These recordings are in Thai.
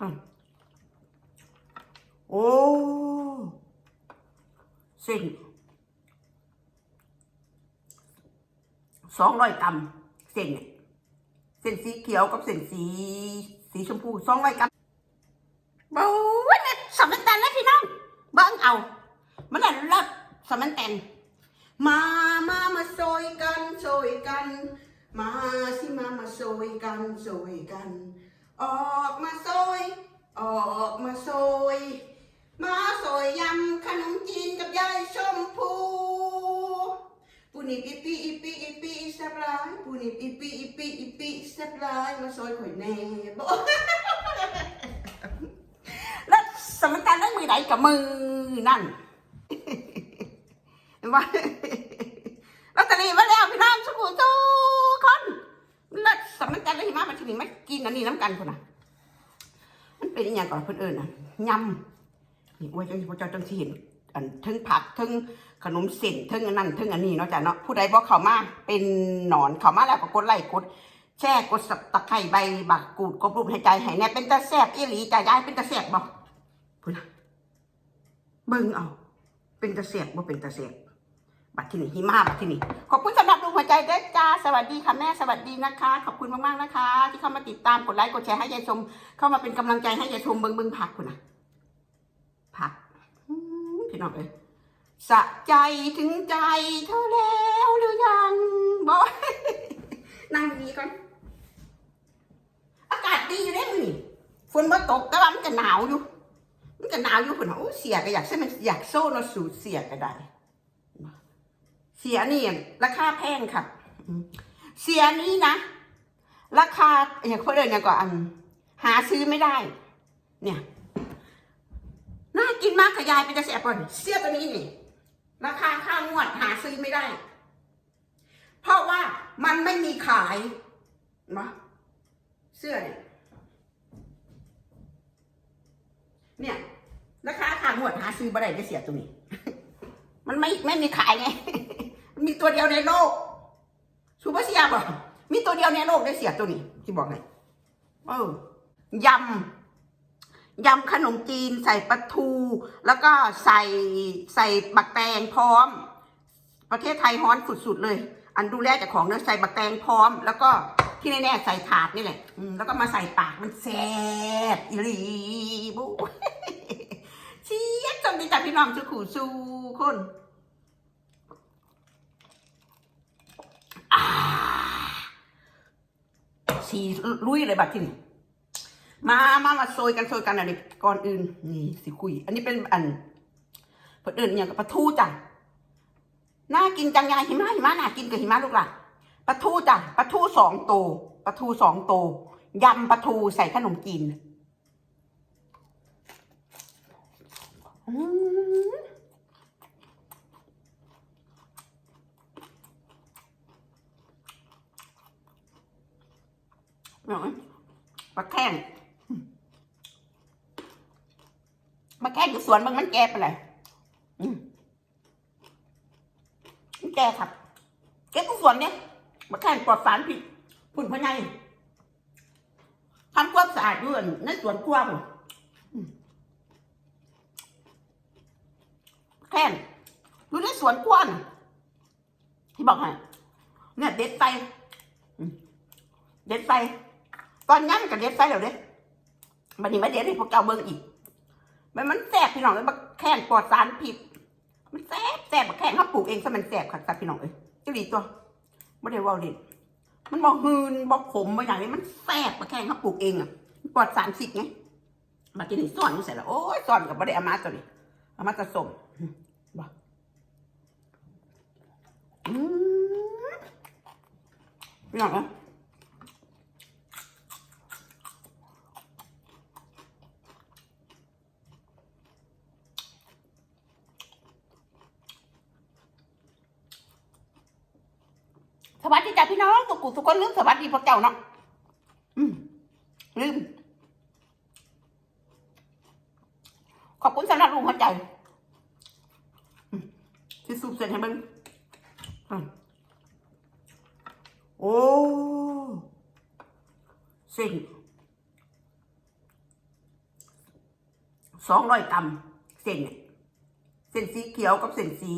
อืมโอ้เส้นสองร้อยกรัมเส้นเนี่ยเส้นสีเขียวกับเส้นสี สีชมพูสองร้อยกรัมบ้าวเนี่ยสมันแตนแล้วพี่น้องบิ้งเอา มันน่ะเลิศสมันแตนมามามาโซยกันโซยกัน มาสิมามาโซยกันโซยกัน ออกมาโซยออกมาโซยมาโซยยำขนมจีนกับยายชมพูปูนิบอีปีอีปีอีปีแซ่บลายปูนิบอีปีอีปีอีปีแซ่บลายมาโซยข่อยแน่บอกแล้วสมการได้มือไหนกับมือนั่นเห็นไหมลอตเตอรี่มาแล้วพี่น้องสุขุทุกคน แล้วสำนักการได้หิมะมาที่นี่มากินอันนี้น้ำกันคนน่ะ มันเป็นอย่างก่อนเพื่อนเอิญน่ะยำนี่อวยจังพระเจ้าจังสิเห็นอันทั้งผักทั้งขนมเส้นทั้งอันนั้นทั้งอันนี้เนาะจ้ะเนาะผู้ใดบอกเขามาเป็นหนอนเขามาแล้วก็กดไลค์กดแช่กดสับตะไคร้ใบบักกูดกบรูปให้ใจให้แน่เป็นตาแซ่บอีหลีจ้ะยายเป็นตาแซ่บบ่พูดนะเบิ่งเอา เป็นตาแซ่บบ่เป็นตาแซ่บ บัดที่นี่หิมะบัดที่นี่ขอบคุณสำหรับดูหัวใจเด้อจ้าสวัสดีค่ะแม่สวัสดีนะคะ ขอบคุณมากๆนะคะ ที่เข้ามาติดตามกดไลค์กดแชร์ให้ยายชม เข้ามาเป็นกำลังใจให้ยายชมเบิงเบิงผักคุณนะผักพี่น้องเอ้ยสะใจถึงใจเธอแล้วหรือยังบอกนั่งดีก่อนอากาศดีอยู่ได้มือนี่ฝนมาตกแต่ว่ามันจะหนาวอยู่ มันจะหนาวอยู่ฝนโอ้เสียก็อยากใช่มันอยากโซ่เราสูตรเสียก็ได้ เสียนี่ราคาแพงค่ะ เสียนี้นะ ราคาอย่างเขาเดินอย่างก่อนอันหาซื้อไม่ได้ เนี่ยน่ากินมากขยายเป็นกระแสก่อนเสียตัวนี้นี่ ราคาค่างวดหาซื้อไม่ได้ เพราะว่ามันไม่มีขายมาเสื้อเนี่ยเนี่ยราคาค่างวดหาซื้อไม่ได้ได้เสียตรงนี้ มันไม่ไม่มีขายไง มีตัวเดียวในโลกซูเปอร์เซียบอกมีตัวเดียวในโลกได้เสียตัวนี้ที่บอกไงเออยำยำขนมจีนใส่ปลาทู แล้วก็ใส่ใส่บักแตงพร้อม ประเทศไทยฮ้อนสุดๆเลย อันดูแลจากของเนื้อใส่บักแตงพร้อม แล้วก็ที่แน่ๆใส่ถาดนี่แหละอืแล้วก็มาใส่ปากมันแซ่บอีหลีบุเชียดจำดีจากพี่น้องสุขูสูคน อ่า สีลุยเลยบัดที่นี่มามามาโซยกันโซยกันอันนี้ก่อนอื่น นี่สิคุย อันนี้เป็นอันเพื่นอินอย่างกับปลาทูจ้ะน่ากินจังยายหิมะหิมะน่ากินกับหิมะลูกหล่ะปลาทูจ้ะปลาทูสองโตวปลาทูสองโตวยำปลาทูใส่ขนมจีนอืม หน่อยปลาแข้งปลาแข้งอยู่สวนบางมันแก่ไปเลยมันแก่ครับเก็บทุกสวนเนี่ยปลาแข้งปลอดสารพิษฝุ่นพะไงทำความสะอาดด้วยในสวนกว้างอืมแข้งอยู่ในสวนกว้างที่บอกให้เนี่ยเด็ดไปเด็ดไป ตอนนั้นกับเด็ดไฟแล้วเด้บันนี้มาเด็ดให้พวกเจ้าเบิ่งอีก มันมันแสบพี่น้องเลยบักแข้งปลอดสารพิษมันแสบแสบบักแข้งเขาปลูกเองซะมันแสบค่ะสัตว์พี่น้องเอ้ยเจุลีตัวไม่ได้ว่าเด่นมันบอกหืนบอกขมบางอย่างนี้มันแสบบักแข้งเขาปลูกเองอะปลอดสารพิษไงมากินนี่ซ่อนนี่เสร็จแล้วโอ้ยซ่อนกับไม่ได้อามาตัวนี้เอามาจะสมบอกอืมพี่น้องเอ้ย สวัสดีจ้าพี่น้องทุกคนทุกคนลืมสวัสดีพวกเจ้าเนาะอืมลืม ขอบคุณสำหรับลุงหัวใจที่สูบเสร็จให้มึงโอ้เส้นสองร้อยกรัมเส้นเส้นสีเขียวกับเส้นสี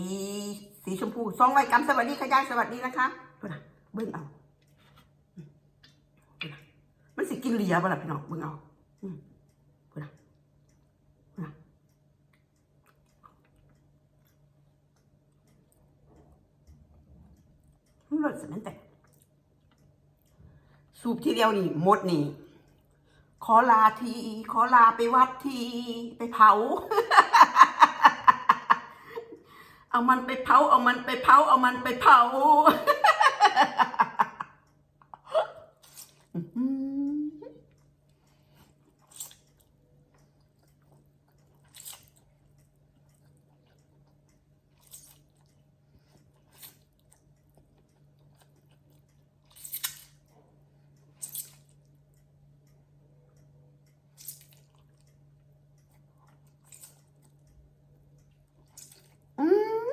สีชมพูสองร้อยกรัมสวัสดีค่ะยายสวัสดีนะคะ เบิ้งเอามันสิกินเหลียบ่ล่ะพี่น้องเบิ้งเอาอืมดูนะดูนะมันรสสนั่นแต่สูบทีเดียวนี่หมดนี่ ขอลาที ขอลาไปวัดทีไปเผา เอามันไปเผา เอามันไปเผา เอามันไปเผา อื้อหืออืม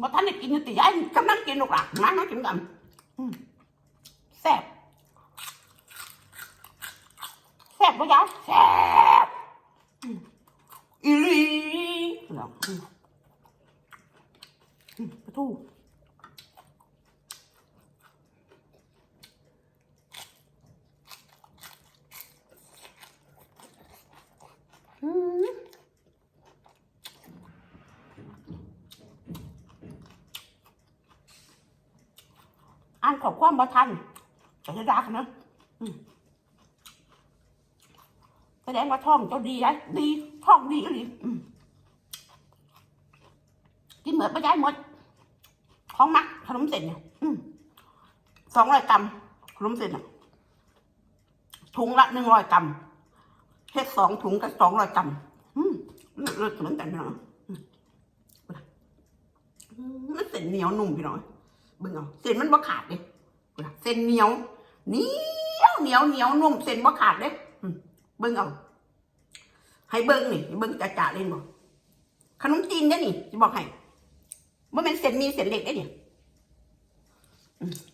บ่ท่านได้ กินอยู่ติยายกำลังกินลูกหลานมามากินกันอืมแซ่บแซ่บบ่ยายแซ่บอืมอีหลีเหรออืมอืมปลาทูอืม อ่านขอความ บ่ทันจะจะดักนะแสดงว่าท้องเจ้าดีนะดีท้องดีก็ดีอืมกินเหมือนไปได้หมดของมักขนมเส้นเนี่ยสองร้อยกรัมขนมเส้นเนี่ยถุงละหนึ่งร้อยกรัมเฮ็ดสองถุงกับสองร้อยกรัมเลิศเหมือนกันพี่น้องอืมอืมมันเส้นเหนียวนุ่มพี่น้องเบิ่งเอาเส้นมันบ่ขาดเลย เส้นเหนียวเหนียวเหนียวเหนียวนุ่มเส้นบ่ขาดเด้เบิ้งเอาให้เบิ้งนี่เบิ้งจ่าจ่าเล่นบ่ขนมจีนเด้นี่จะบอกให้บ่แม่นเส้นมีเส้นเล็กเด้เนี่ยม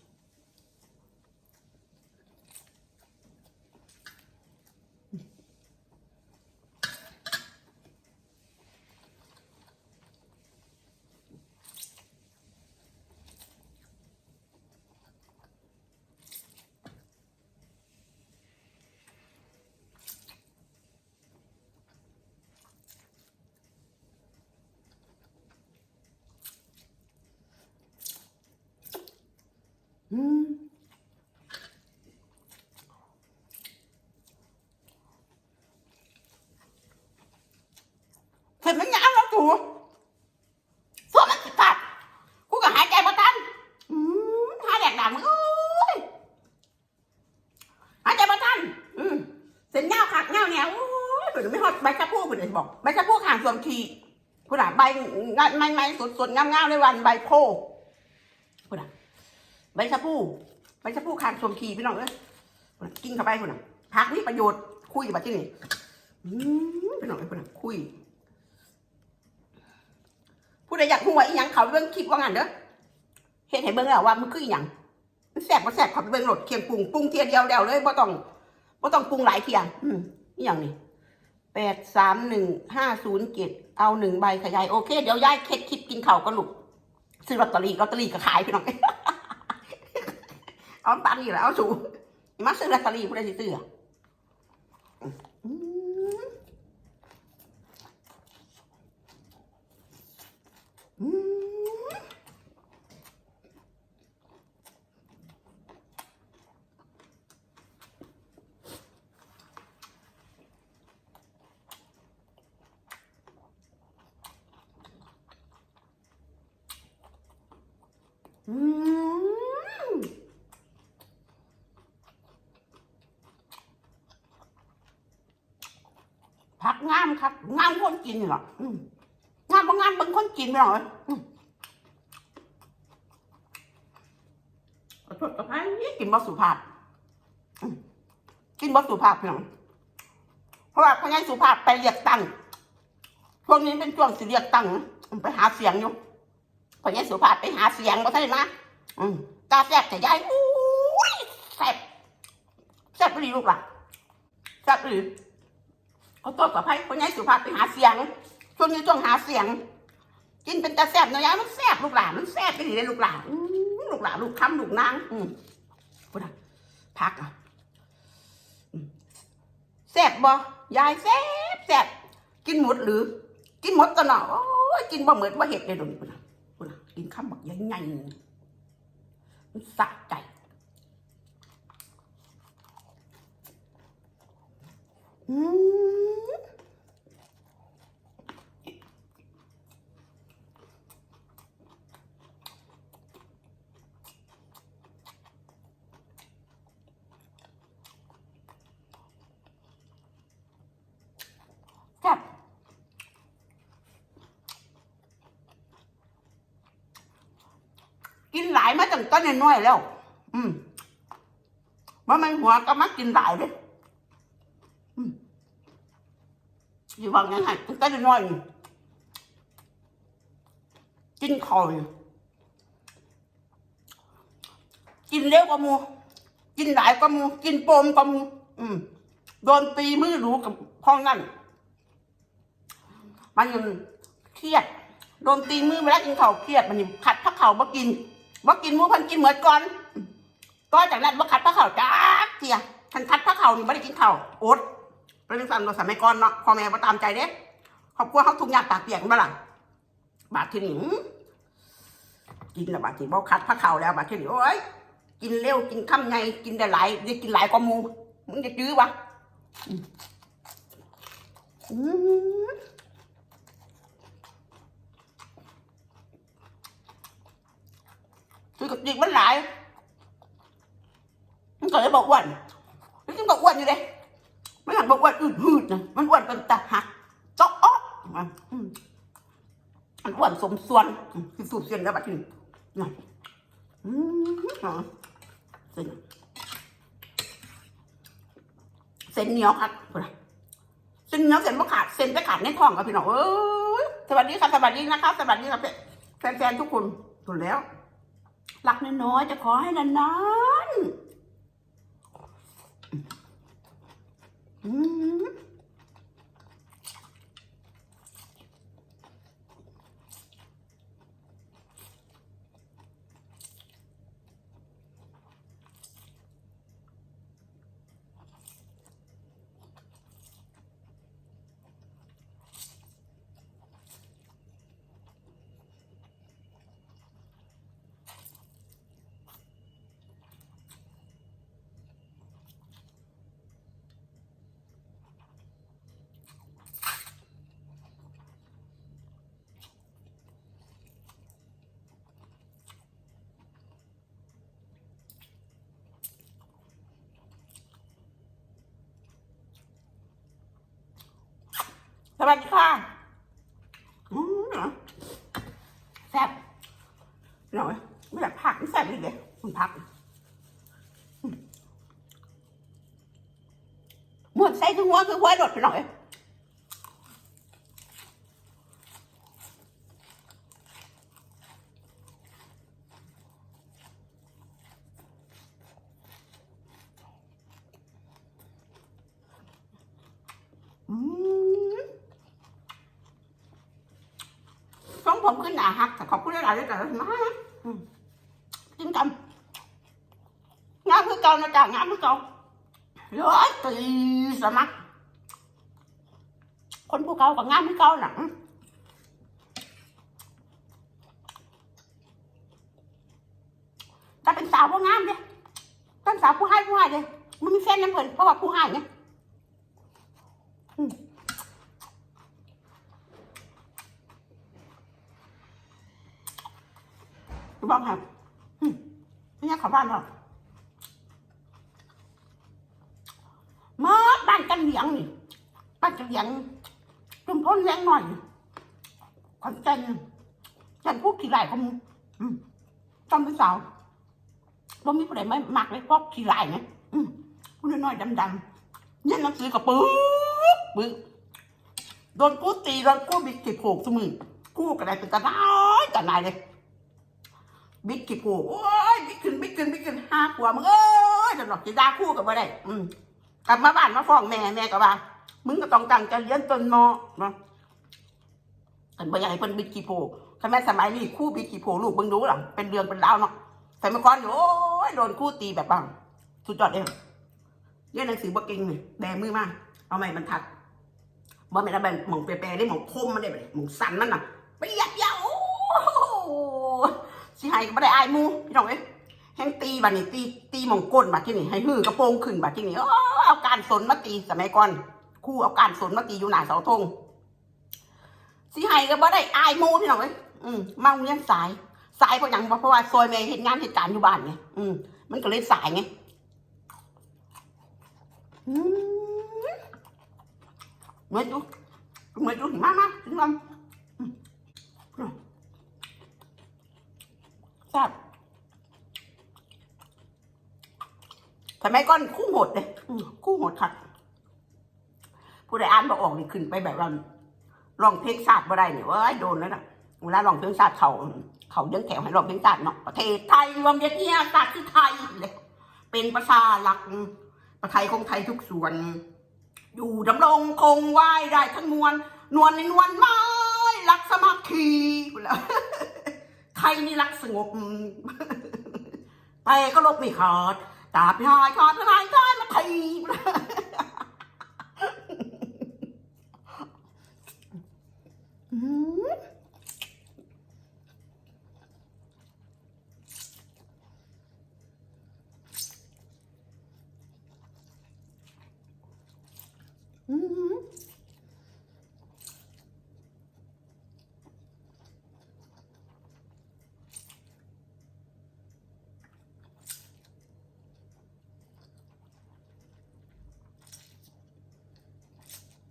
อืมเห็นมันยาวแล้วจูส่วนมันสิขาดกูก็หายใจบ่ทันอืมหายแดกดำเอ้ยหายใจบ่ทันอืมเส้นยาวขาดยาวเนี่ยโอ้ยเปิดไม่ฮอดใบชะพูเปิดเลยบอกใบชะพู ข้างสวมทีกูน่ะใบงานไม่ไม่สดสดๆงามๆในวันใบโพกูน่ะใบชะพูใบชะพูขางสวมทีพี่น้องเอ้ยกูน่ะกินเข้าไปกูน่ะพักนี่ประโยชน์คุยกับที่นี่พี่น้องเอ้ยกูน่ะคุยผู้ใดอยากหัวอีหยังเขาเบิ่องคลิปว่างั้นเด้อเฮ็ดให้เบิ่งแล้วว่ามันคืออีหยังมันแซ่บบ่แซ่บเขาไปเบิ่งหลดเคียงปรุงปรุงเทียเดียวแล้วเลยบ่ต้องบ่ต้องปรุงหลายเทียอืมอีหยังนี่ แปดสามหนึ่งห้าศูนย์เจ็ดเอาหนึ่งใบขยายโอเค เดี๋ยวยายเค็ดคลิปกินเข้ากันลูกซื้อลอตเตอรี่ลอตเตอรี่ก็ขายพี่น้องเอาตันนี่แหละเอาสูมาซื้อลอตเตอรี่ผู้ใดสิซื้ออืม ผักงามครับงามคนกินเหรองามบางงามบางคนกินไม่หรอกอืมขอโทษกับใครกินบะสุภาพกินบะสุภาพพี่น้องเพราะว่าพนักสุภาพไปเรียกตังช่วงนี้เป็นช่วงสิเรียกตังไปหาเสียงอยู่ พนักสุภาพไปหาเสียงมาใช่ไหมอืมตาแซ่บแต่ยายอุ้ยแซ่บลูกหล่ะแซ่บอีหลีเขาตัวกับไพ่คนย้ายสุภาพไปหาเสียงช่วงนี้ช่วงหาเสียง กินเป็นตาแซ่บเนาะยายมันแซ่บลูกหลานมันแซ่บไปดีเลยลูกหลานอื้อลูกหลานลูกคำลูกนาง อืมพูดนะพักอะอืมแซ่บบ่ยายแซ่บแซ่บกินหมดหรือ กินหมดตัวเนาะโอ้ยกินบ่เหมือนว่าเห็ดเลยดูนี่พูดนะ กินข้าวหมักใหง่ๆมันสะใจอืม แซ่บกินหลาย มาตั้งต่น้อยแล้ว อืมว่ามันหัวก็มากินหลายเลยอยู่บางยังไงตั้งต่น้อยกินคอยกินเร็วกว่ามูกินหลายกว่ามูกินโปมกว่ามูอืมโดนตีมือหรูกับพ่อนั่นมันยังเครียดโดนตีมือมาแล้วกินเข่าเครียดมันยังขัดพักเข่าบ่กิน บ่กินหมูพันกินเหมือนก่อนก็จากนั้นบ่ขัดพักเข่าจ้าเจียคันขัดพักเข่านี่ไม่ได้กินเข่าวอดเป็นสั่นเราสมัยก่อนเนาะพ่อแม่บ่ตามใจเด้ครอบครัวเขาทุกอย่างปากเปียกมาหลังบาดทีนี้หืมกินแล้วบาดที่บ่ขัดพักเข่าแล้วบาดที่นี้โอ้ยกินเร็วกินคำไงกินได้หลายได้กินหลายกว่ามูมึงจะจื้อวะอืมอืม คือกับจิกมันหลาย มันก็เลยบอกอ้วนมันก็บอกอ้วนอยู่เลยมันหันบอกอ้วนอืดหืดนะมันอ้วนเป็นตาหักจ๊อกอ๊อกมันอืมมันอ้วนสมส่วนคือสูบเส้นแล้วบัดนี้นะอืมอ๋อเส้นเส้นเหนียวครับพุ่นน่ะเส้นเหนียวเส้นบ่ขาดเส้นไปขาดในท้องครับพี่น้องเอ้ยสวัสดีค่ะสวัสดีนะคะสวัสดีครับแฟนๆทุกคนถูกแล้ว หลักน้อยๆจะขอให้นานๆอืมส วัสดีค่ะอืมแซ่บหน่อยไม่อยากผักไม่แซ่บเลยเลยคุณพักอืมหมดใส่ถึงหัวคือหัวหลดไปหน่อย อืมช่องผมขึ้นหนาหักแต่ขอบคุณหลายๆด้วยกันมาอืมกินกันงามคือเก่านะจ๊ะงามคือก่าร้อยตีสมัคร คนผู้เก่ากับงามคือก่าน่ะอืมถ้าเป็นสาวผู้งามเด้เป็นสาวผู้ให้ผู้ให้เด้มันมีแฟนน้ำเพิ่นเพราะว่าผู้ให้เนี่ยบอกครับอืมไม่ใช่เขอบ้านหราบ้านกันเหลียงนี่บ้านกันเหลียงจุมพ้นแรงหน่อยขอนแก่นฉันพูดขี้ไหลของมึงอืมจำเป็นสาวบ่มีผู้ใดไม่มักเลยพราะขี้ไหลไงผู้น้อยๆดำๆเนี่ยหนังสือกับปื๊บปื๊บโดนกูตีโดนกูบิดขีดโขกสมือกูกระไดเป็นกระนายกระนายเลยบิ๊กกี่กูโอ้ยบิ๊กขึ้นบิ๊กขึ้นบิ๊กขึ้นห้าขวบมึงเอ้ยตลอดจะด่าคู่กับมาได้ อืม กลับมาบ้านมาฟ้องแม่แม่ก็ว่ามึงก็ต้องตั้งใจเรียนจนมอเนาะกันบ่อยากให้เพิ่นบิดกี่โพถ้าแม่สมัยนี้คู่บิดกี่โพลูกเบิ่งดูหลังเป็นเรื่องเป็นราวเนาะแต่เมื่อก่อนอยู่โอ้ยโดนคู่ตีแบบบังสุดยอดเลยเรียนหนังสือบ่เก่งนี่แบมือมาเอาไม้บรรทัดบ่แม่นเอาแบบหม่องแปรๆได้หม่องคมมันได้บ่ไหม่องสั่นมันน่ะเปียบยาวสิให้ก็บ่ได้อายมูพี่น้องเอ้ยแห้งตีบัดนี้ตีตีหมองก้นบัดที่นี่ให้หื้อกระโปรงขึ้นบัดที่นี่โอ้ การสนมาตีสมัยก่อนครู่เอาการสนมาตีอยู่หน้าเสาธงสิให้ก็บ่ได้อายมูพี่น้องเอ้ยอืมมาเรียนสาย สายเพราะหยังเพราะว่าซอยแม่เฮ็ดงานเหตุการณ์อยู่บ้านไงอืมมันก็เลยสายไงอืมเหมือนดูเหมือนดูมากมากถึงลำอืมแซ่บ ทำไมก้อนคู่โหดเลยอืมคู่โหดคัดผู้ใดอ่านบอออกนี่ขึ้นไปแบบว่าลองเพลงชาติบ่ได้เนี่ยเว้ยโดนแล้วนะเวลาลองเพลงชาติเขาเขายังแถวให้ลองเพลงชาติเนาะประเทศไทยรวมเยียดเนี่ยศาสตร์คือไทยเลยเป็นประชาหลักประไทยของไทยทุกส่วน อยู่ดำรงคงไหวได้ทั้งมวลนวลในนวลไม้รักสมัครคีพูดแล้วไทยนี่รักสงบไปก็ลบไม่ขาด ตาพี่หายคอดพี่หายขาดมาทีอืมอืม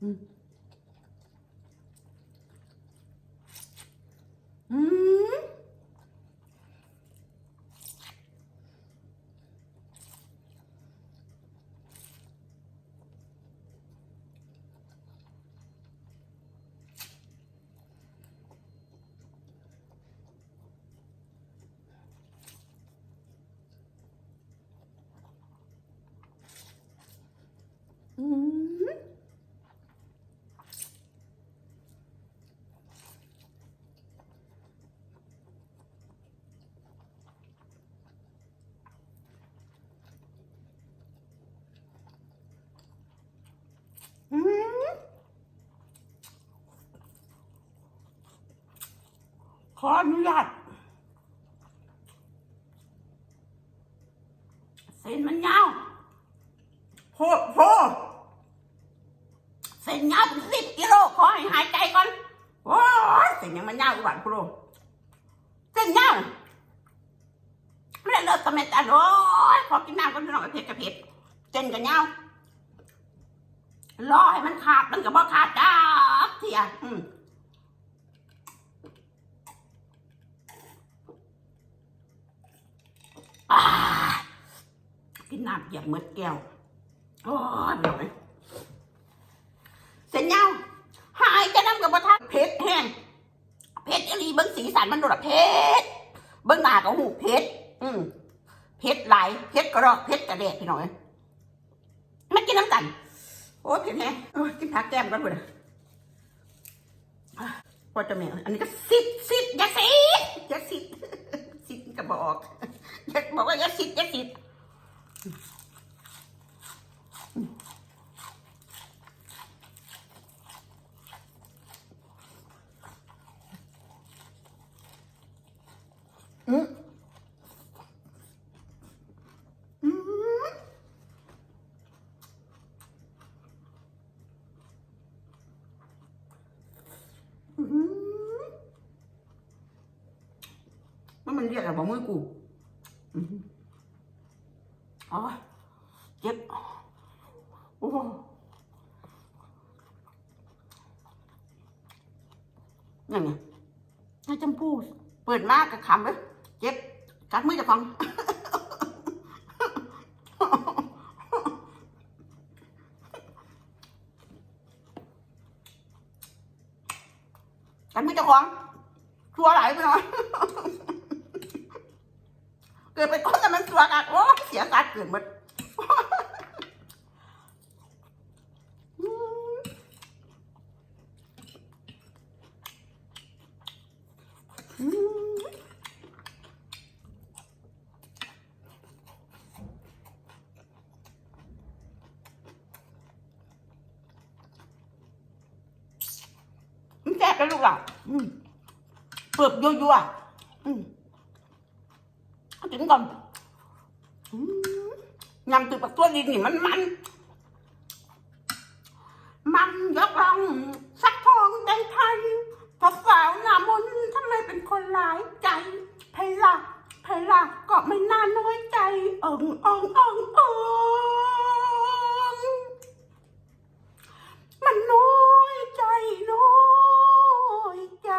อืมอืมอืม ขออนุญาตเส้นมันยาวโหดโหเส้นยาวเป็นสิบกิโลขอให้หายใจก่อนโอ้ยเส้นยังมันยาวกว่ากิโลเส้นยาวไม่ได้เลิกกับแม่แต่โอ้ยขอกินน้ำก่อนพี่น้องเผ็ดกับเผ็ดเส้นกันยาวรอให้มันขาดมันก็บ่ขาดจ้าเทียอืมอ่า กินน้ำเหยียบเมืดแก้วโอ้ยเดี๋ยเส้นยาวหายจะน้ำกับบ่ทันเผ็ดแห้งเผ็ดอลีเบิ้งสีสันมันโดดอะเผ็ดเบิ้งหน้าก็หูเผ็ดอืมเผ็ดไหลเผ็ดกระรอกเผ็ดกระเดะพี่หน้อยมากินน้ำกัน โอ้ยเผ็ดแฮะโอ้ยกินผักแก้มกันพุ่นอะพอจะแม่อันนี้ก็สิดสิดอย่าสิดอย่าสิดสิดก็บอก บอกว่าอย่าสิดอย่าสิดอืมอืมอืมมันมันเรียกอะไรบอกมือกูอืม อ๋อเจ็บโอ้ยังไงไอ้จำพูเปิดมากกับคำเลยเจ็บกัดมือจะฟังกัดมือจะฟังชัวไหลไปหน่อย เกิดเป็นคนแต่มันตัวกันโอ้ สียการเกิดมันแซ่บแล้วลูกหล่ะเปลือบยั่วๆถึงก่อน ยำตือปักตัวดินนี่มันมัน มันยกลองสักทองใจไทยพอสาวหนามนทำไมเป็นคนหลายใจไพละไพละก็ไม่น่าน้อยใจเอิงเอิงเอิงเอิงมันน้อยใจน้อยใจ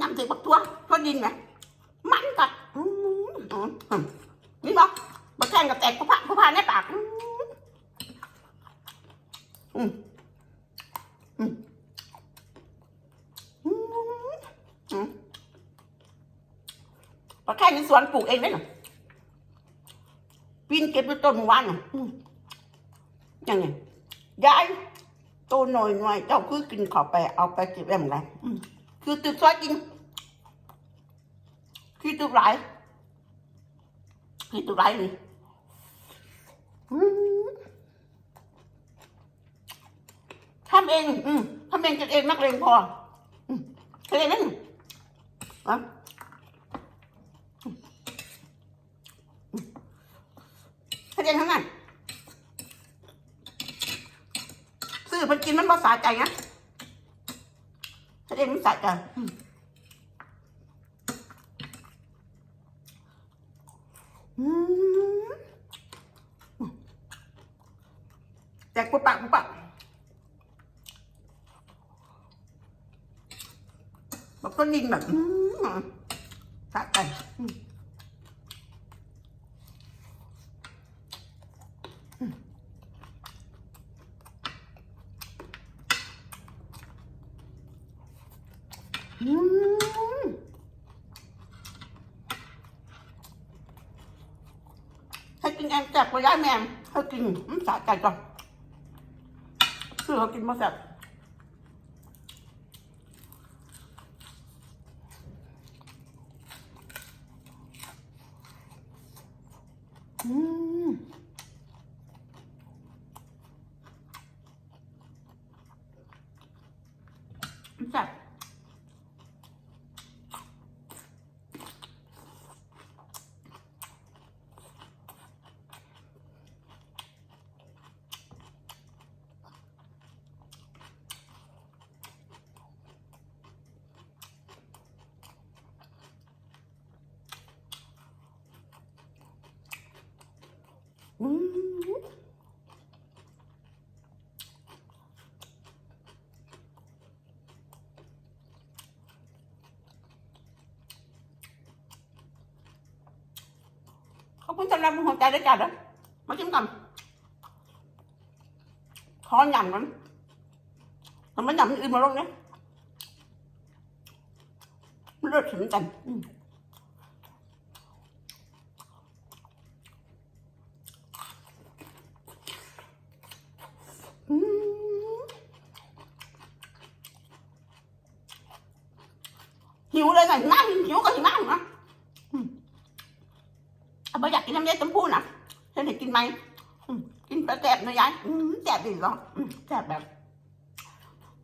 นำถึงบักตัวตัวดินไงมันกัด นี่บอกบักแกงกับแตกผู้พาผู้พาในปากอืมอืมอืมอืมอืมบักแค่ในสวนปลูกเองได้หรอปีนเก็บด้วยต้นเมื่อวานน่ะยังไงยายโตหน่อยหน่อยเจ้าคือกินเข้าไปเอาไปเก็บแบบไรคือตึกซอยจริงคือตึกหลาย คือตึกหลายเลยทำเอง อืมทำเองกันเองนักเลงพออืมทำเองนั่นอะอืมอืมทำเองทั้งนั้นซื้อมันกินมันบ่สะใจนะแสดงมันสะใจอืมอืม แจกปุ๊บปากปุ๊บปากบอกต้นดินแบบสะใจอืมอืมให้ กินแอมแจกไปย้าแมมให้กินมันสะใจก่อนคือเขากินมาแซ่บอืมมันแซ่บ อืม ขอบคุณสำหรับหัวใจด้วยกันนะมาชิมกันขอหยำกันท เอาไปอยากกินน้ำเย็นชมพูนะฉันเห็นกินไหมอืมกินไปแสบนะยายอืมแสบดีเหรออืมแสบแบบ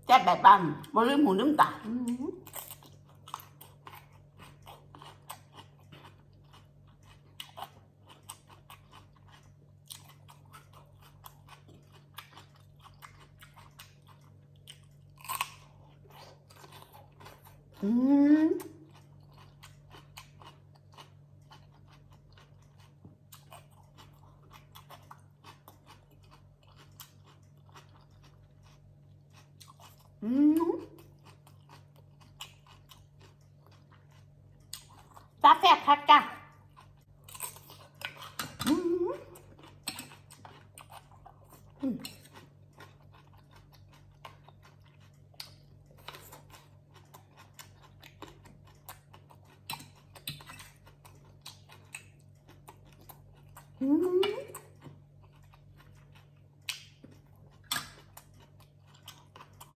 แสบแบบบ้านบลืมหูลืมตาอืมอืม